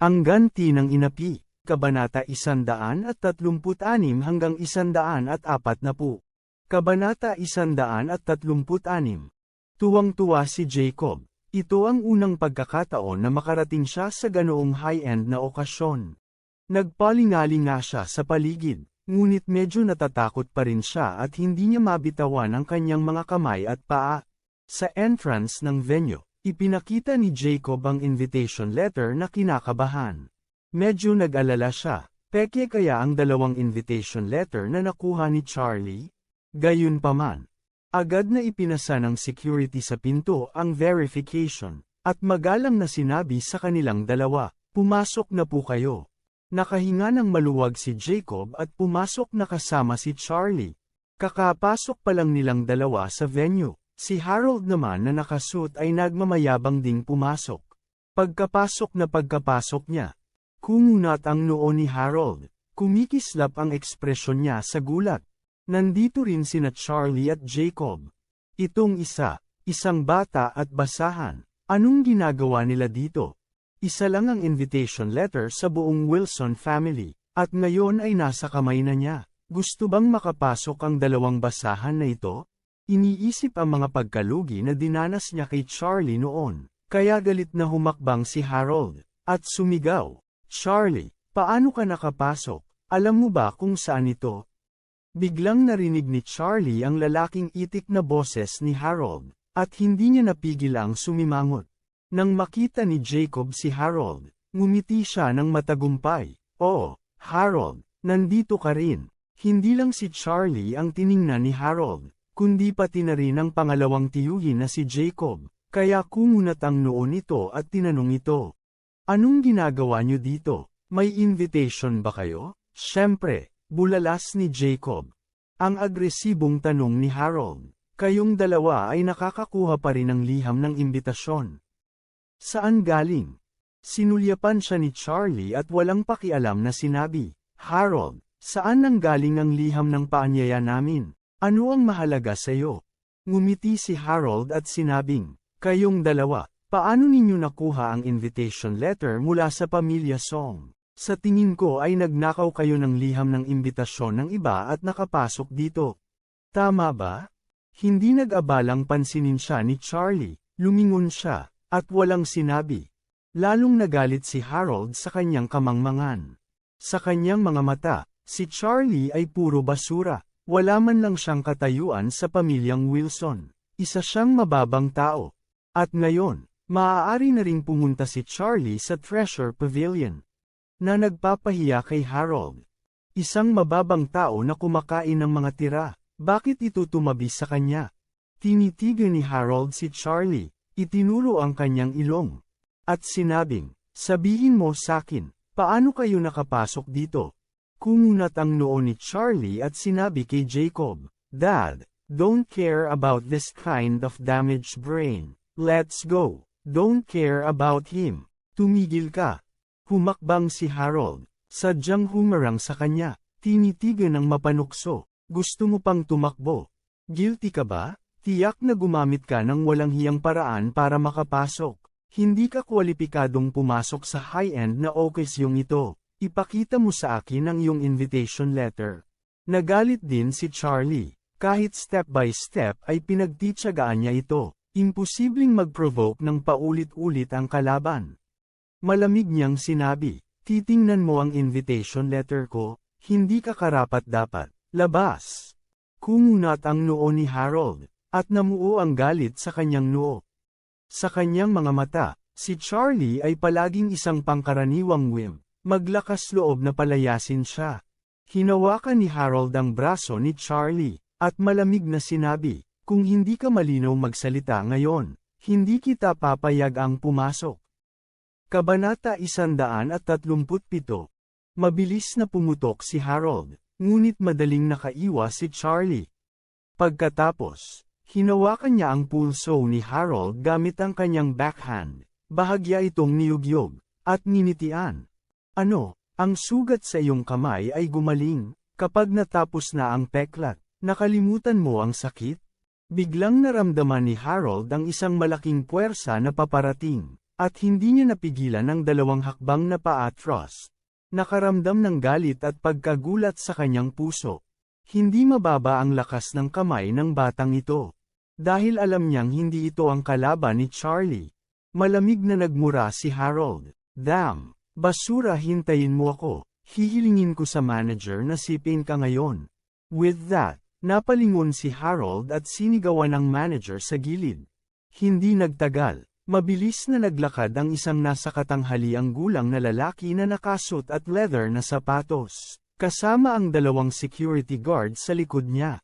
Ang ganti ng inapi, Kabanata 136 hanggang 140. Kabanata 136. Tuwang-tuwa si Jacob. Ito ang unang pagkakataon na makarating siya sa ganoong high-end na okasyon. Nagpalingali nga siya sa paligid, ngunit medyo natatakot pa rin siya at hindi niya mabitawan ang kanyang mga kamay at paa. Sa entrance ng venue, Ipinakita ni Jacob ang invitation letter na kinakabahan. Medyo nag-alala siya, peke kaya ang dalawang invitation letter na nakuha ni Charlie? Gayunpaman, agad na ipinasa ng security sa pinto ang verification, at magalang na sinabi sa kanilang dalawa, pumasok na po kayo. Nakahinga ng maluwag si Jacob at pumasok na kasama si Charlie. Kakapasok pa lang nilang dalawa sa venue. Si Harold naman na nakasuot ay nagmamayabang ding pumasok. Pagkapasok na pagkapasok niya, kumunat ang noo ni Harold, kumikislap ang ekspresyon niya sa gulat. Nandito rin sina Charlie at Jacob. Itong isa, isang bata at basahan. Anong ginagawa nila dito? Isa lang ang invitation letter sa buong Wilson family, at ngayon ay nasa kamay na niya. Gusto bang makapasok ang dalawang basahan na ito? Iniisip ang mga pagkalugi na dinanas niya kay Charlie noon, kaya galit na humakbang si Harold, at sumigaw, Charlie, paano ka nakapasok? Alam mo ba kung saan ito? Biglang narinig ni Charlie ang lalaking itik na boses ni Harold, at hindi niya napigil ang sumimangot. Nang makita ni Jacob si Harold, ngumiti siya ng matagumpay. Oh, Harold, nandito ka rin. Hindi lang si Charlie ang tiningnan ni Harold, kundi pati na rin ang pangalawang tiyuhin na si Jacob, kaya kumunat ang noo nito at tinanong ito. Anong ginagawa niyo dito? May invitation ba kayo? Siyempre, bulalas ni Jacob. Ang agresibong tanong ni Harold. Kayong dalawa ay nakakakuha pa rin ng liham ng imbitasyon. Saan galing? Sinulyapan siya ni Charlie at walang pakialam na sinabi, Harold, saan nang galing ang liham ng paanyaya namin? Ano ang mahalaga sa iyo? Ngumiti si Harold at sinabing, Kayong dalawa, paano ninyo nakuha ang invitation letter mula sa pamilya Song? Sa tingin ko ay nagnakaw kayo ng liham ng imbitasyon ng iba at nakapasok dito. Tama ba? Hindi nag-abalang pansinin siya ni Charlie, lumingon siya, at walang sinabi. Lalong nagalit si Harold sa kanyang kamangmangan. Sa kanyang mga mata, si Charlie ay puro basura. Wala man lang siyang katayuan sa pamilyang Wilson. Isa siyang mababang tao. At ngayon, maaari na ring pumunta si Charlie sa Treasure Pavilion. Na nagpapahiya kay Harold. Isang mababang tao na kumakain ng mga tira. Bakit ito tumabi sa kanya? Tinitigan ni Harold si Charlie. Itinuro ang kanyang ilong. At sinabing, sabihin mo sakin, paano kayo nakapasok dito? Kumunat ang noo ni Charlie at sinabi kay Jacob, Dad, don't care about this kind of damaged brain. Let's go. Don't care about him. Tumigil ka. Humakbang si Harold. Sadyang humarang sa kanya. Tinitigan ng mapanukso. Gusto mo pang tumakbo. Guilty ka ba? Tiyak na gumamit ka ng walang hiyang paraan para makapasok. Hindi ka kwalipikadong pumasok sa high-end na okasyong ito. Ipakita mo sa akin ang iyong invitation letter. Nagalit din si Charlie. Kahit step by step ay pinagtitsagaan niya ito. Imposibleng mag-provoke ng paulit-ulit ang kalaban. Malamig niyang sinabi, titingnan mo ang invitation letter ko, hindi ka karapat dapat. Labas! Kumunat ang noo ni Harold, at namuo ang galit sa kanyang noo. Sa kanyang mga mata, si Charlie ay palaging isang pangkaraniwang whim. Maglakas loob na palayasin siya. Hinawakan ni Harold ang braso ni Charlie, at malamig na sinabi, kung hindi ka malinaw magsalita ngayon, hindi kita papayag ang pumasok. Kabanata 137 Mabilis na pumutok si Harold, ngunit madaling nakaiwas si Charlie. Pagkatapos, hinawakan niya ang pulso ni Harold gamit ang kanyang backhand, bahagya itong niyugyog, at ninitian. Ano, ang sugat sa iyong kamay ay gumaling, kapag natapos na ang peklat, nakalimutan mo ang sakit? Biglang naramdaman ni Harold ang isang malaking puwersa na paparating. At hindi niya napigilan ang dalawang hakbang na paatros. Nakaramdam ng galit at pagkagulat sa kanyang puso. Hindi mababa ang lakas ng kamay ng batang ito. Dahil alam niyang hindi ito ang kalaban ni Charlie. Malamig na nagmura si Harold. Damn! Basura hintayin mo ako. Hihilingin ko sa manager na sipin ka ngayon. With that, napalingon si Harold at sinigawan ng manager sa gilid. Hindi nagtagal. Mabilis na naglakad ang isang nasa katanghaliang gulang na lalaki na nakasot at leather na sapatos, kasama ang dalawang security guard sa likod niya.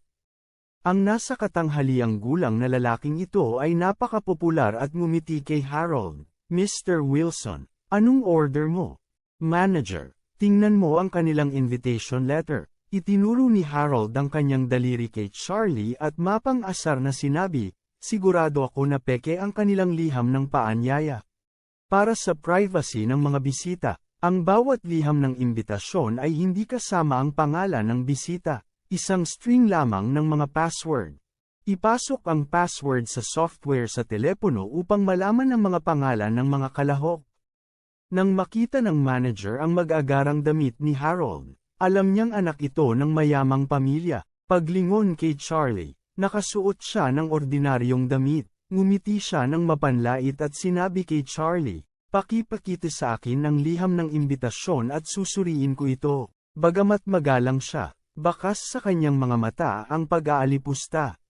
Ang nasa katanghaliang gulang na lalaking ito ay napakapopular at ngumiti kay Harold. Mr. Wilson, anong order mo? Manager, tingnan mo ang kanilang invitation letter. Itinuro ni Harold ang kanyang daliri kay Charlie at mapang asar na sinabi, sigurado ako na peke ang kanilang liham ng paanyaya. Para sa privacy ng mga bisita, ang bawat liham ng imbitasyon ay hindi kasama ang pangalan ng bisita, isang string lamang ng mga password. Ipasok ang password sa software sa telepono upang malaman ang mga pangalan ng mga kalahok. Nang makita ng manager ang mag-agarang damit ni Harold, alam niyang anak ito ng mayamang pamilya, paglingon kay Charlie, Nakasuot siya ng ordinaryong damit, ngumiti siya ng mapanlait at sinabi kay Charlie, Pakipakita sa akin ang liham ng imbitasyon at susuriin ko ito. Bagamat magalang siya, bakas sa kanyang mga mata ang pag-aalipusta.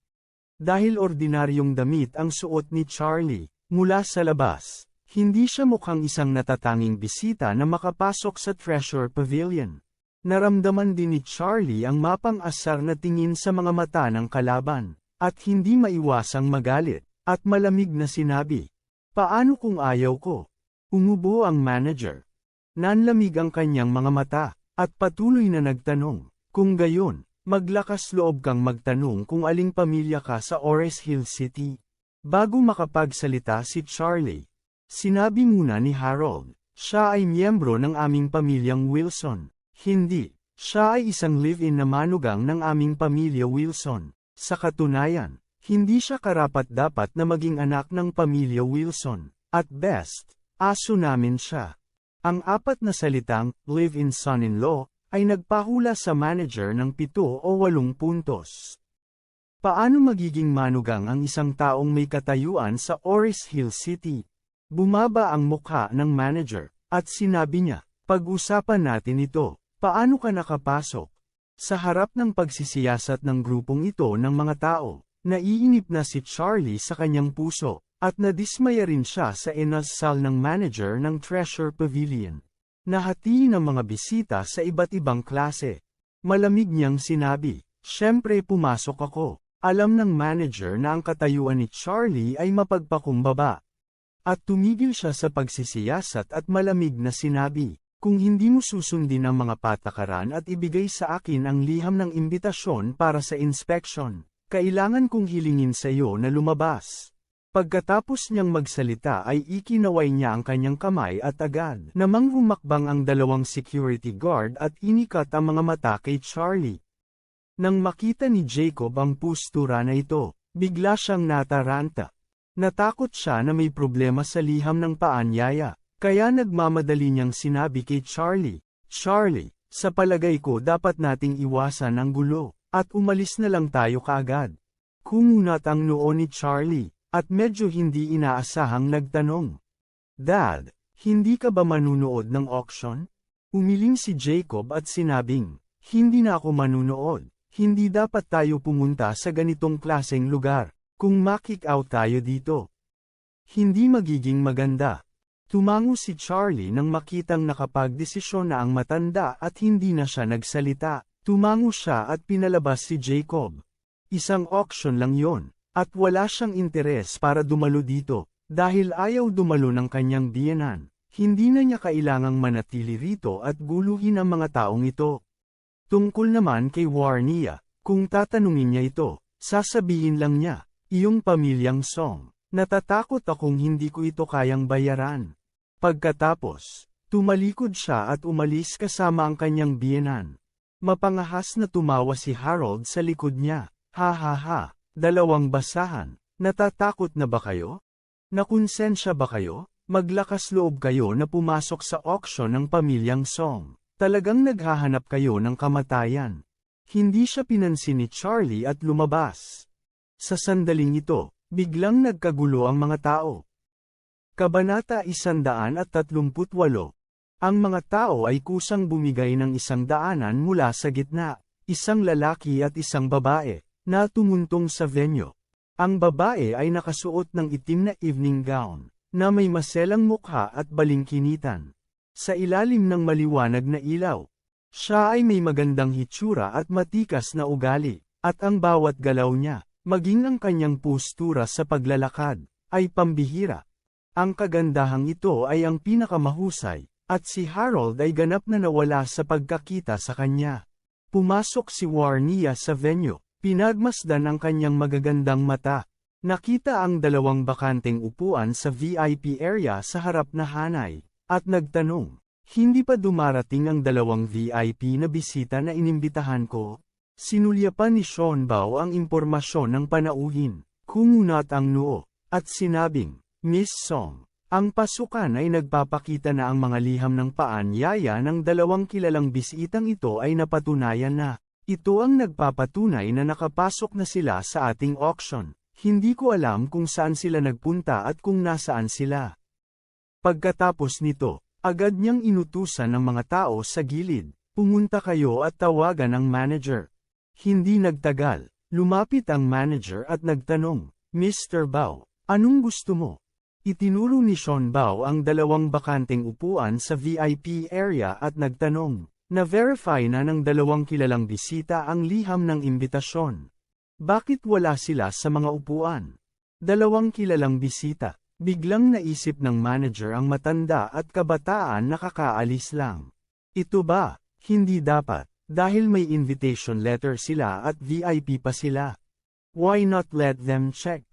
Dahil ordinaryong damit ang suot ni Charlie, mula sa labas, hindi siya mukhang isang natatanging bisita na makapasok sa Treasure Pavilion. Naramdaman din ni Charlie ang mapang asar na tingin sa mga mata ng kalaban, at hindi maiwasang magalit, at malamig na sinabi. Paano kung ayaw ko? Umubo ang manager. Nanlamig ang kanyang mga mata, at patuloy na nagtanong, kung gayon, maglakas loob kang magtanong kung aling pamilya ka sa Ores Hill City. Bago makapagsalita si Charlie, sinabi muna ni Harold, siya ay miyembro ng aming pamilyang Wilson. Hindi. Siya ay isang live-in na manugang ng aming pamilya Wilson. Sa katunayan, hindi siya karapat-dapat na maging anak ng pamilya Wilson. At best, aso namin siya. Ang apat na salitang, live-in son-in-law, ay nagpahula sa manager ng pito o walong puntos. Paano magiging manugang ang isang taong may katayuan sa Oris Hill City? Bumaba ang mukha ng manager, at sinabi niya, pag-usapan natin ito. Paano ka nakapasok? Sa harap ng pagsisiyasat ng grupong ito ng mga tao, naiinip na si Charlie sa kanyang puso, at nadismaya rin siya sa inasal ng manager ng Treasure Pavilion. Nahati ng mga bisita sa iba't ibang klase. Malamig niyang sinabi, Siyempre pumasok ako. Alam ng manager na ang katayuan ni Charlie ay mapagpakumbaba. At tumigil siya sa pagsisiyasat at malamig na sinabi, kung hindi mo susundin ang mga patakaran at ibigay sa akin ang liham ng imbitasyon para sa inspection, kailangan kong hilingin sa iyo na lumabas. Pagkatapos niyang magsalita ay ikinaway niya ang kanyang kamay at agad namang humakbang ang dalawang security guard at inikat ang mga mata kay Charlie. Nang makita ni Jacob ang pustura na ito, bigla siyang nataranta. Natakot siya na may problema sa liham ng paanyaya. Kaya nagmamadali niyang sinabi kay Charlie, Charlie, sa palagay ko dapat nating iwasan ang gulo, at umalis na lang tayo kaagad. Kumunat ang noo ni Charlie, at medyo hindi inaasahang nagtanong. Dad, hindi ka ba manunood ng auction? Umiling si Jacob at sinabing, hindi na ako manunood, hindi dapat tayo pumunta sa ganitong klaseng lugar, kung makik out tayo dito. Hindi magiging maganda. Tumango si Charlie nang makitang nakapagdesisyon na ang matanda at hindi na siya nagsalita. Tumango siya at pinalabas si Jacob. Isang auction lang yon, at wala siyang interes para dumalo dito, dahil ayaw dumalo ng kanyang biyenan. Hindi na niya kailangang manatili rito at guluhin ang mga taong ito. Tungkol naman kay Warnia, kung tatanungin niya ito, sasabihin lang niya, iyong pamilyang Song, natatakot akong hindi ko ito kayang bayaran. Pagkatapos, tumalikod siya at umalis kasama ang kanyang biyenan. Mapangahas na tumawa si Harold sa likod niya, ha ha ha, dalawang basahan, natatakot na ba kayo? Nakonsensya ba kayo? Maglakas loob kayo na pumasok sa auction ng pamilyang Song. Talagang naghahanap kayo ng kamatayan. Hindi siya pinansin ni Charlie at lumabas. Sa sandaling ito, biglang nagkagulo ang mga tao. Kabanata 138 Ang mga tao ay kusang bumigay ng isang daanan mula sa gitna, isang lalaki at isang babae, na tumuntong sa venue. Ang babae ay nakasuot ng itim na evening gown, na may maselang mukha at balingkinitan. Sa ilalim ng maliwanag na ilaw, siya ay may magandang hitsura at matikas na ugali, at ang bawat galaw niya, maging ang kanyang postura sa paglalakad, ay pambihira. Ang kagandahang ito ay ang pinakamahusay, at si Harold ay ganap na nawala sa pagkakita sa kanya. Pumasok si Warnia sa venue, pinagmasdan ang kanyang magagandang mata. Nakita ang dalawang bakanteng upuan sa VIP area sa harap na hanay, at nagtanong, hindi pa dumarating ang dalawang VIP na bisita na inimbitahan ko? Sinulyapan ni Sean Bao ang impormasyon ng panauhin, kumunat ang noo, at sinabing, Miss Song, ang pasukan ay nagpapakita na ang mga liham ng paanyaya ng dalawang kilalang bisitang ito ay napatunayan na, ito ang nagpapatunay na nakapasok na sila sa ating auction. Hindi ko alam kung saan sila nagpunta at kung nasaan sila. Pagkatapos nito, agad niyang inutusan ng mga tao sa gilid, pumunta kayo at tawagan ang manager. Hindi nagtagal, lumapit ang manager at nagtanong, Mr. Bao, anong gusto mo? Itinuro ni Sean Bao ang dalawang bakanteng upuan sa VIP area at nagtanong, na-verify na ng dalawang kilalang bisita ang liham ng imbitasyon. Bakit wala sila sa mga upuan? Dalawang kilalang bisita. Biglang naisip ng manager ang matanda at kabataan nakakaalis lang. Ito ba? Hindi dapat, dahil may invitation letter sila at VIP pa sila. Why not let them check?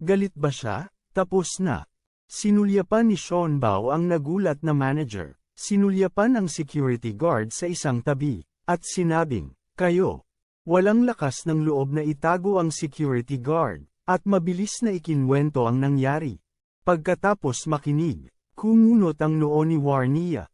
Galit ba siya? Tapos na. Sinulyapan ni Sean Bao ang nagulat na manager. Sinulyapan ang security guard sa isang tabi, at sinabing, Kayo, Walang lakas ng loob na itago ang security guard, at mabilis na ikinwento ang nangyari. Pagkatapos makinig, kumunot ang noo ni Warnia.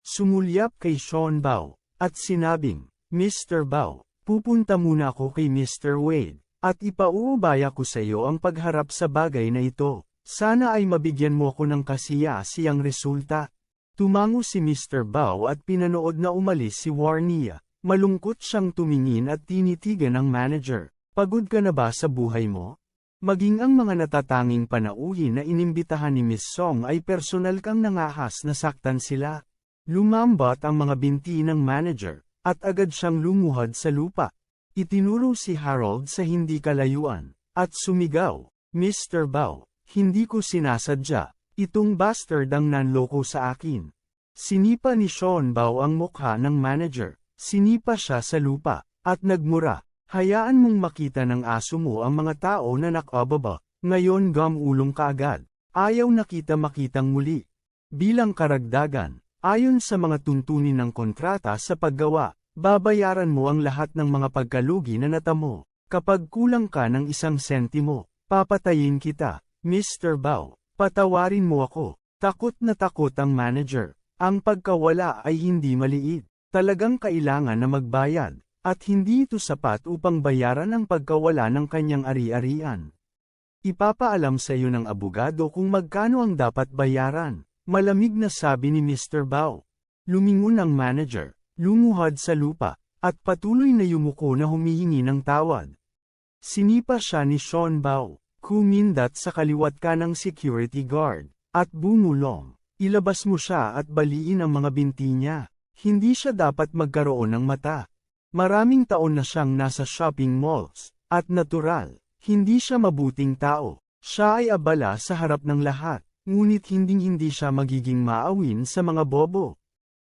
Sumulyap kay Sean Bao, at sinabing, Mr. Bao, pupunta muna ako kay Mr. Wade, at ipauubaya ko sa iyo ang pagharap sa bagay na ito. Sana ay mabigyan mo ako ng kasiya-siyang resulta. Tumango si Mr. Bao at pinanood na umalis si Warnia. Malungkot siyang tumingin at tinitigan ng manager. Pagod ka na ba sa buhay mo? Maging ang mga natatanging panauhin na inimbitahan ni Miss Song ay personal kang nangahas na saktan sila. Lumambat ang mga binti ng manager, at agad siyang lumuhad sa lupa. Itinuro si Harold sa hindi kalayuan, at sumigaw, Mr. Bao, hindi ko sinasadya, itong bastard ang nanloko sa akin. Sinipa ni Sean Bao ang mukha ng manager, Sinipa siya sa lupa, at nagmura, hayaan mong makita ng aso mo ang mga tao na nakababa, ngayon gamulong ka agad, ayaw nakita makitang muli. Bilang karagdagan, ayon sa mga tuntunin ng kontrata sa paggawa, babayaran mo ang lahat ng mga pagkalugi na natamo. Kapag kulang ka ng isang sentimo, papatayin kita, Mr. Bao, patawarin mo ako. Takot na takot ang manager. Ang pagkawala ay hindi maliit. Talagang kailangan na magbayad, at hindi ito sapat upang bayaran ang pagkawala ng kanyang ari-arian. Ipapaalam sa iyo ng abogado kung magkano ang dapat bayaran, malamig na sabi ni Mr. Bao. Lumingon ang manager, lumuhad sa lupa, at patuloy na yumuko na humihingi ng tawad. Sinipa siya ni Sean Bao, kumindat sa kaliwat ka ng security guard, at bumulong. Ilabas mo siya at baliin ang mga binti niya. Hindi siya dapat magkaroon ng mata. Maraming taon na siyang nasa shopping malls, at natural, hindi siya mabuting tao. Siya ay abala sa harap ng lahat. Ngunit hinding-hindi siya magiging maawin sa mga bobo.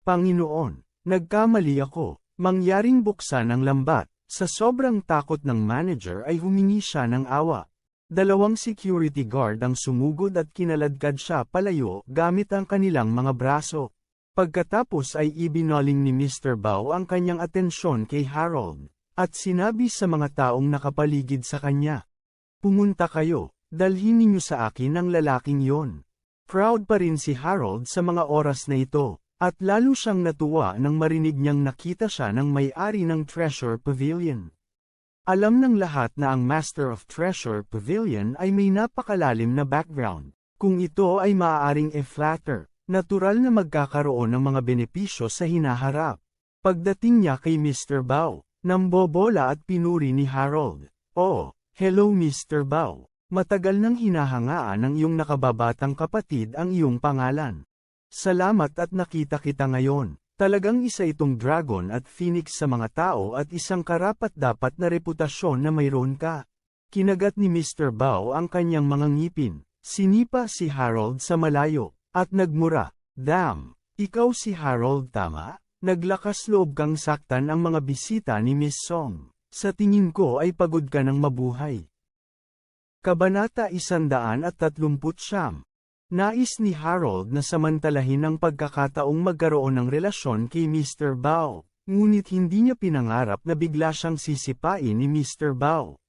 Panginoon, nagkamali ako, mangyaring buksan ang lambat, sa sobrang takot ng manager ay humingi siya ng awa. Dalawang security guard ang sumugod at kinaladkad siya palayo gamit ang kanilang mga braso. Pagkatapos ay ibinoling ni Mr. Bao ang kanyang atensyon kay Harold, at sinabi sa mga taong nakapaligid sa kanya. Pumunta kayo, dalhin ninyo sa akin ang lalaking yon. Proud pa rin si Harold sa mga oras na ito, at lalo siyang natuwa nang marinig niyang nakita siya ng may-ari ng Treasure Pavilion. Alam ng lahat na ang Master of Treasure Pavilion ay may napakalalim na background. Kung ito ay maaaring e-flatter, natural na magkakaroon ng mga benepisyo sa hinaharap. Pagdating niya kay Mr. Bao, nambobola at pinuri ni Harold. Oh, hello Mr. Bao. Matagal nang hinahangaan ng iyong nakababatang kapatid ang iyong pangalan. Salamat at nakita kita ngayon. Talagang isa itong dragon at phoenix sa mga tao at isang karapat-dapat na reputasyon na mayroon ka. Kinagat ni Mr. Bao ang kanyang mga ngipin. Sinipa si Harold sa malayo, at nagmura, Damn, ikaw si Harold tama? Naglakas loob kang saktan ang mga bisita ni Miss Song. Sa tingin ko ay pagod ka ng mabuhay. Kabanata 130 Nais ni Harold na samantalahin ang pagkakataong magkaroon ng relasyon kay Mr. Bao, ngunit hindi niya pinangarap na bigla siyang sisipain ni Mr. Bao.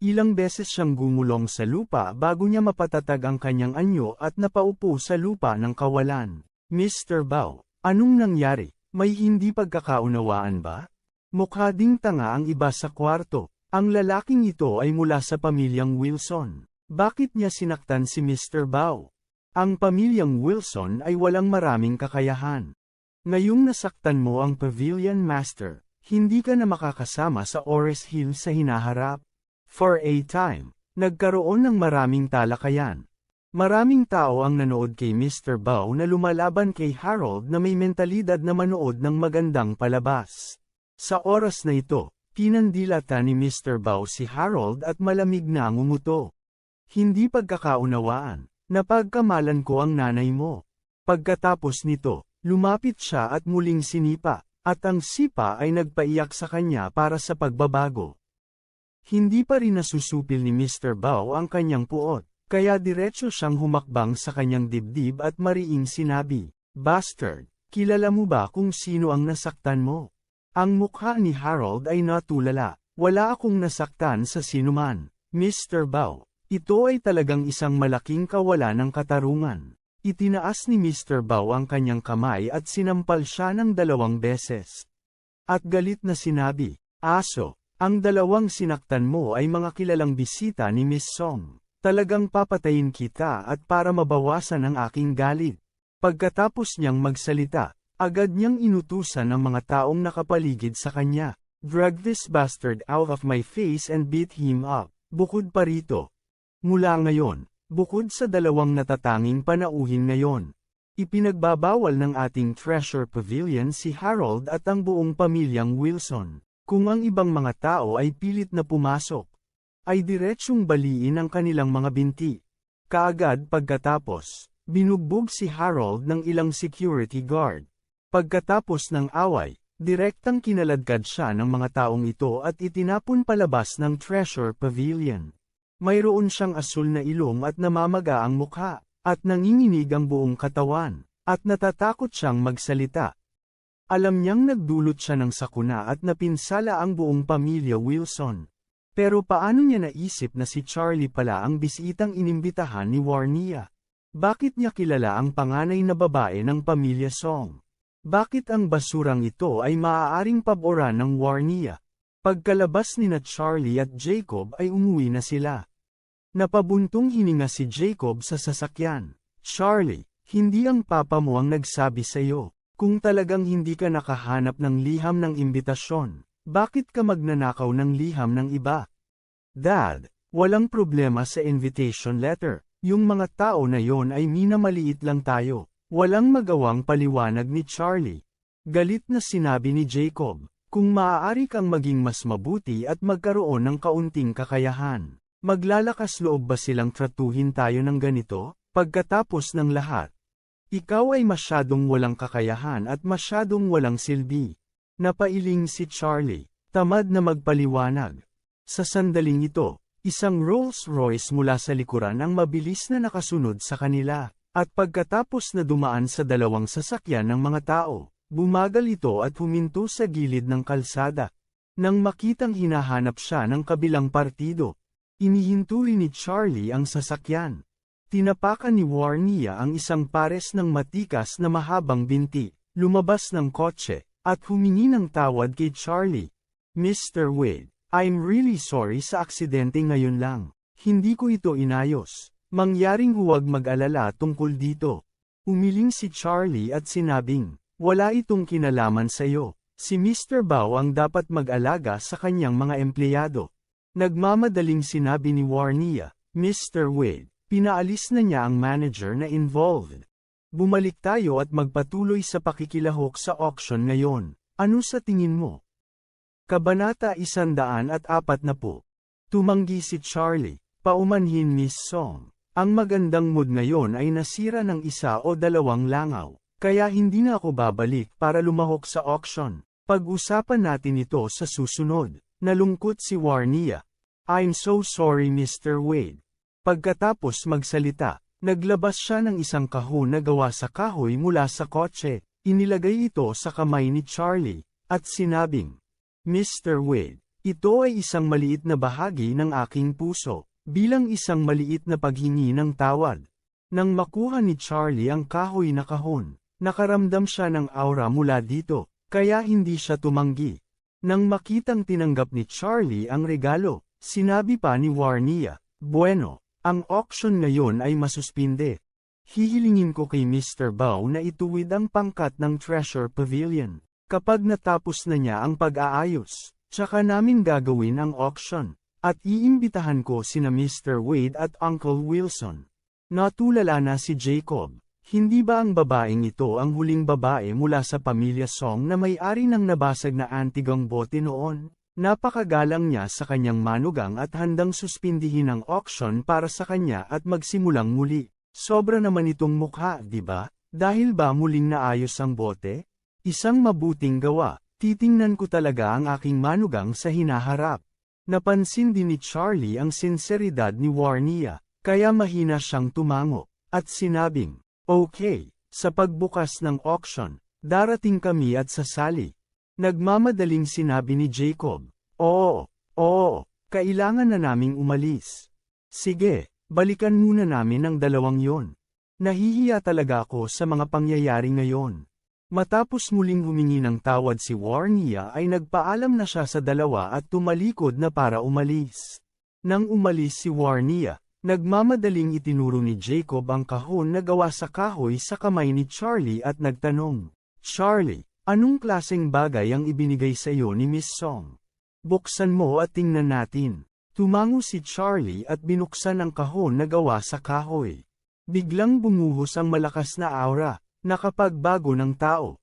Ilang beses siyang gumulong sa lupa bago niya mapatatag ang kanyang anyo at napaupo sa lupa ng kawalan. Mr. Bao, anong nangyari? May hindi pagkakaunawaan ba? Mukha ding tanga ang iba sa kwarto. Ang lalaking ito ay mula sa pamilyang Wilson. Bakit niya sinaktan si Mr. Bao? Ang pamilyang Wilson ay walang maraming kakayahan. Ngayong nasaktan mo ang Pavilion Master, hindi ka na makakasama sa Ores Hill sa hinaharap. For a time, nagkaroon ng maraming talakayan. Maraming tao ang nanood kay Mr. Bao na lumalaban kay Harold na may mentalidad na manood ng magandang palabas. Sa oras na ito, pinandilata ni Mr. Bao si Harold at malamig na ngumuto. Hindi pagkakaunawaan, napagkamalan ko ang nanay mo. Pagkatapos nito, lumapit siya at muling sinipa, at ang sipa ay nagpaiyak sa kanya para sa pagbabago. Hindi pa rin nasusupil ni Mr. Bao ang kanyang puot, kaya diretso siyang humakbang sa kanyang dibdib at mariing sinabi, Bastard, kilala mo ba kung sino ang nasaktan mo? Ang mukha ni Harold ay natulala, wala akong nasaktan sa sinuman. Mr. Bao, ito ay talagang isang malaking kawalan ng katarungan. Itinaas ni Mr. Bao ang kanyang kamay at sinampal siya ng dalawang beses. At galit na sinabi, Aso, ang dalawang sinaktan mo ay mga kilalang bisita ni Miss Song. Talagang papatayin kita at para mabawasan ang aking galit. Pagkatapos niyang magsalita, agad niyang inutusan ang mga taong nakapaligid sa kanya. Drag this bastard out of my face and beat him up. Bukod pa rito. Mula ngayon, bukod sa dalawang natatanging panauhin ngayon, ipinagbabawal ng ating treasure pavilion si Harold at ang buong pamilyang Wilson. Kung ang ibang mga tao ay pilit na pumasok, ay diretsyong baliin ang kanilang mga binti. Kaagad pagkatapos, binugbog si Harold ng ilang security guard. Pagkatapos ng away, direktang kinaladkad siya ng mga taong ito at itinapon palabas ng treasure pavilion. Mayroon siyang asul na ilong at namamaga ang mukha, at nanginginig ang buong katawan, at natatakot siyang magsalita. Alam niyang nagdulot siya ng sakuna at napinsala ang buong pamilya Wilson. Pero paano niya naisip na si Charlie pala ang bisitang inimbitahan ni Warnia? Bakit niya kilala ang panganay na babae ng pamilya Song? Bakit ang basurang ito ay maaaring paboran ng Warnia? Pagkalabas ni na Charlie at Jacob ay umuwi na sila. Napabuntong hininga si Jacob sa sasakyan. Charlie, hindi ang papa mo ang nagsabi sa iyo. Kung talagang hindi ka nakahanap ng liham ng imbitasyon, bakit ka magnanakaw ng liham ng iba? Dad, walang problema sa invitation letter. Yung mga tao na yon ay minamaliit lang tayo. Walang magawang paliwanag ni Charlie. Galit na sinabi ni Jacob, kung maaari kang maging mas mabuti at magkaroon ng kaunting kakayahan. Maglalakas loob ba silang tratuhin tayo ng ganito? Pagkatapos ng lahat, ikaw ay masyadong walang kakayahan at masyadong walang silbi. Napailing si Charlie, tamad na magpaliwanag. Sa sandaling ito, isang Rolls Royce mula sa likuran ang mabilis na nakasunod sa kanila, at pagkatapos na dumaan sa dalawang sasakyan ng mga tao, bumagal ito at huminto sa gilid ng kalsada. Nang makitang hinahanap siya ng kabilang partido, inihintuli ni Charlie ang sasakyan. Tinapakan ni Warnia ang isang pares ng matikas na mahabang binti, lumabas ng kotse, at humingi ng tawad kay Charlie. Mr. Wade, I'm really sorry sa aksidente ngayon lang. Hindi ko ito inayos. Mangyaring huwag mag-alala tungkol dito. Umiling si Charlie at sinabing, wala itong kinalaman sa iyo. Si Mr. Bao ang dapat mag-alaga sa kanyang mga empleyado. Nagmamadaling sinabi ni Warnia, Mr. Wade, pinaalis na niya ang manager na involved. Bumalik tayo at magpatuloy sa pakikilahok sa auction ngayon. Ano sa tingin mo? Kabanata 104 na po. Tumanggi si Charlie, paumanhin Miss Song. Ang magandang mood ngayon ay nasira ng isa o dalawang langaw, kaya hindi na ako babalik para lumahok sa auction. Pag-usapan natin ito sa susunod. Nalungkot si Warnia. I'm so sorry Mr. Wade. Pagkatapos magsalita, naglabas siya ng isang kahon na gawa sa kahoy mula sa kotse. Inilagay ito sa kamay ni Charlie, at sinabing, Mr. Wade, ito ay isang maliit na bahagi ng aking puso, bilang isang maliit na paghingi ng tawad. Nang makuha ni Charlie ang kahoy na kahon, nakaramdam siya ng aura mula dito, kaya hindi siya tumanggi. Nang makitang tinanggap ni Charlie ang regalo, sinabi pa ni Warnia, Bueno, ang auction ngayon ay masuspinde. Hihilingin ko kay Mr. Bao na ituwid ang pangkat ng Treasure Pavilion. Kapag natapos na niya ang pag-aayos, tsaka namin gagawin ang auction. At iimbitahan ko sina Mr. Wade at Uncle Wilson. Natulala na si Jacob. Hindi ba ang babaeng ito ang huling babae mula sa pamilya Song na may-ari ng nabasag na antigang bote noon? Napakagalang niya sa kanyang manugang at handang suspindihin ang auction para sa kanya at magsimulang muli. Sobra naman itong mukha, di ba? Dahil ba muling naayos ang bote? Isang mabuting gawa. Titingnan ko talaga ang aking manugang sa hinaharap. Napansin din ni Charlie ang sinseridad ni Warnia, kaya mahina siyang tumango, at sinabing, Okay, sa pagbukas ng auction, darating kami at sasali. Nagmamadaling sinabi ni Jacob, Oo, oo, kailangan na naming umalis. Sige, balikan muna namin ang dalawang yon. Nahihiya talaga ako sa mga pangyayari ngayon. Matapos muling humingi ng tawad si Warnia ay nagpaalam na siya sa dalawa at tumalikod na para umalis. Nang umalis si Warnia, nagmamadaling itinuro ni Jacob ang kahon na gawa sa kahoy sa kamay ni Charlie at nagtanong, Charlie, anong klaseng bagay ang ibinigay sa iyo ni Miss Song? Buksan mo at tingnan natin. Tumango si Charlie at binuksan ang kahon na gawa sa kahoy. Biglang bumuhos ang malakas na aura, nakapagbago ng tao.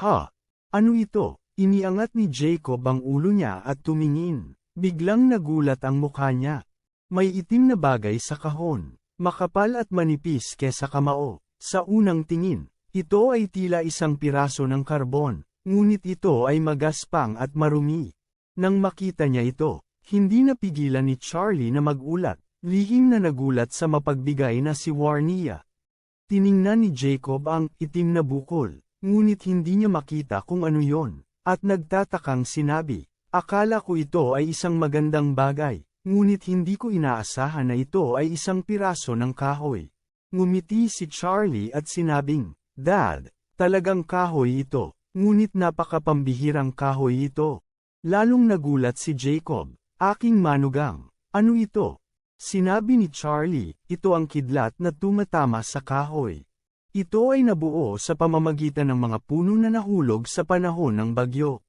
Ha? Ano ito? Iniangat ni Jacob ang ulo niya at tumingin. Biglang nagulat ang mukha niya. May itim na bagay sa kahon, makapal at manipis kesa kamao. Sa unang tingin, ito ay tila isang piraso ng karbon, ngunit ito ay magaspang at marumi. Nang makita niya ito, hindi napigilan ni Charlie na magulat, lihim na nagulat sa mapagbigay na si Warnia. Tiningnan ni Jacob ang itim na bukol, ngunit hindi niya makita kung ano yon, at nagtatakang sinabi, akala ko ito ay isang magandang bagay, ngunit hindi ko inaasahan na ito ay isang piraso ng kahoy. Ngumiti si Charlie at sinabing, Dad, talagang kahoy ito, ngunit napakapambihirang kahoy ito. Lalong nagulat si Jacob, aking manugang, ano ito? Sinabi ni Charlie, ito ang kidlat na tumatama sa kahoy. Ito ay nabuo sa pamamagitan ng mga puno na nahulog sa panahon ng bagyo.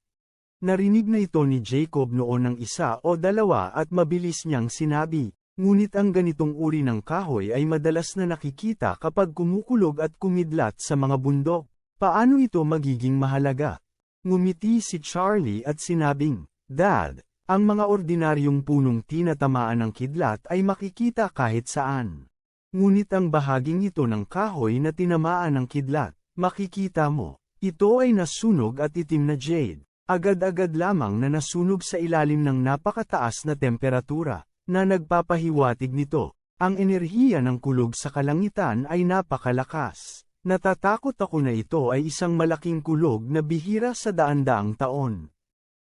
Narinig na ito ni Jacob noon ng isa o dalawa at mabilis niyang sinabi, ngunit ang ganitong uri ng kahoy ay madalas na nakikita kapag kumukulog at kumidlat sa mga bundok. Paano ito magiging mahalaga? Ngumiti si Charlie at sinabing, Dad, ang mga ordinaryong punong tinatamaan ng kidlat ay makikita kahit saan. Ngunit ang bahaging ito ng kahoy na tinamaan ng kidlat, makikita mo, ito ay nasunog at itim na jade. Agad-agad lamang na nasunog sa ilalim ng napakataas na temperatura, na nagpapahiwatig nito. Ang enerhiya ng kulog sa kalangitan ay napakalakas. Natatakot ako na ito ay isang malaking kulog na bihira sa daan-daang taon.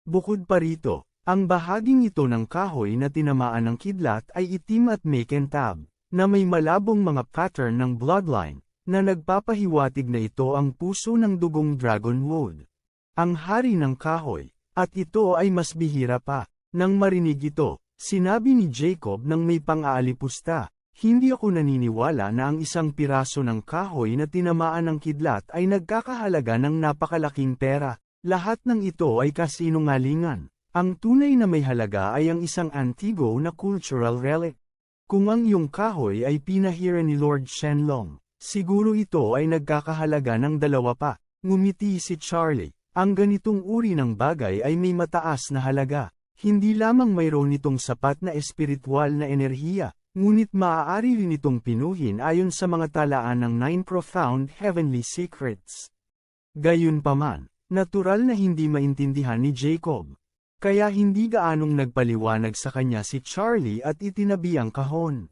Bukod pa rito, ang bahaging ito ng kahoy na tinamaan ng kidlat ay itim at makentab, na may malabong mga pattern ng bloodline, na nagpapahiwatig na ito ang puso ng dugong dragonwood. Ang hari ng kahoy, at ito ay mas bihira pa. Nang marinig ito, sinabi ni Jacob nang may pang-aalipusta, hindi ako naniniwala na ang isang piraso ng kahoy na tinamaan ng kidlat ay nagkakahalaga ng napakalaking pera. Lahat ng ito ay kasinungalingan. Ang tunay na may halaga ay ang isang antigo na cultural relic. Kung ang iyong kahoy ay pinahira ni Lord Shenlong, siguro ito ay nagkakahalaga ng dalawa pa. Ngumiti si Charlie. Ang ganitong uri ng bagay ay may mataas na halaga. Hindi lamang mayroon nitong sapat na espiritual na enerhiya, ngunit maaari rin itong pinuhin ayon sa mga talaan ng Nine Profound Heavenly Secrets. Gayunpaman, natural na hindi maintindihan ni Jacob. Kaya hindi gaanong nagpaliwanag sa kanya si Charlie at itinabi ang kahon.